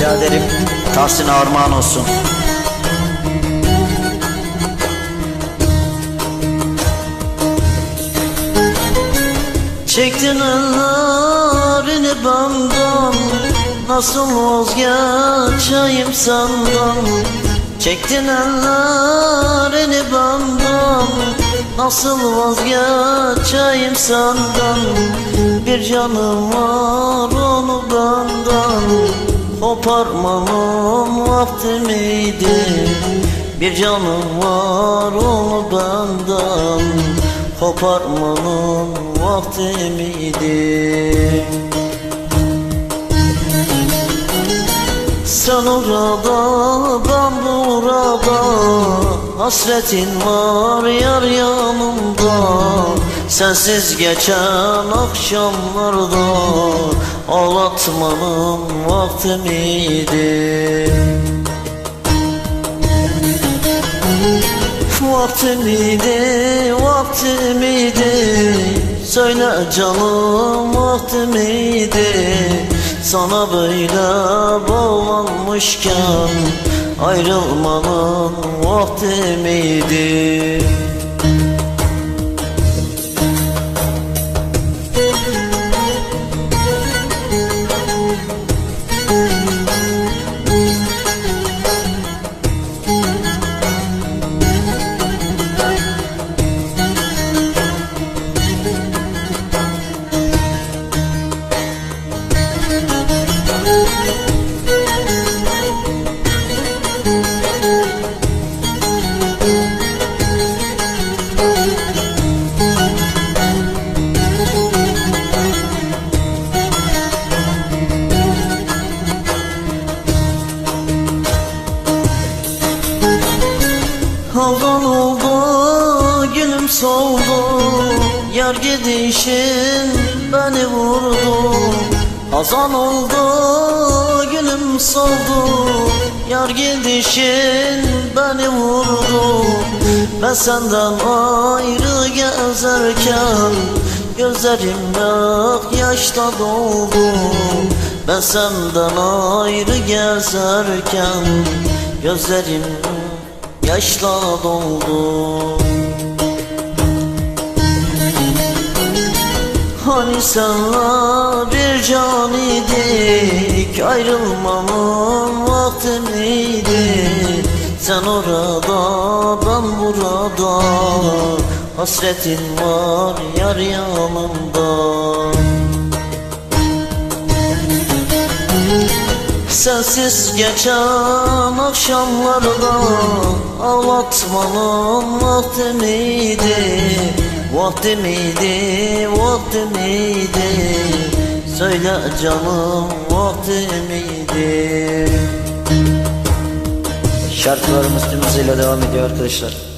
Biraderim Tahsin armağan olsun. Çektin ellerini benden Nasıl vazgeçeyim senden Çektin ellerini benden Nasıl vazgeçeyim senden Bir canım var onu benden Koparmanın vakti miydi? Bir canım var onu benden Koparmanın vakti miydi? Sen orada ben burada Hasretin var yar yanımda. Sensiz geçen akşamlarda Ağlatmanın vakti miydi? Vakti miydi, vakti miydi? Söyle canım vakti miydi? Sana böyle bağlanmışken Ayrılmanın vakti miydi Havdan oldu gülüm soldu. Yar gidişin beni vurdu. Hazan oldu gülüm soldu. Yar gidişin beni vurdu. Ben senden ayrı gezerken Gözlerimde yaşla doldu. Ben senden ayrı gezerken Gözlerim yaşla doldu. Hani senle bir can idik Ayrılmamın vakti miydi? Sen orada ben burada Hasretin var yar yanımda Sensiz geçen akşamlarda Ağlatmanın vakti miydi? Vakti miydi, vakti miydi? Söyle canım vakti miydi? Şarkılarımız tüm hızıyla devam ediyor arkadaşlar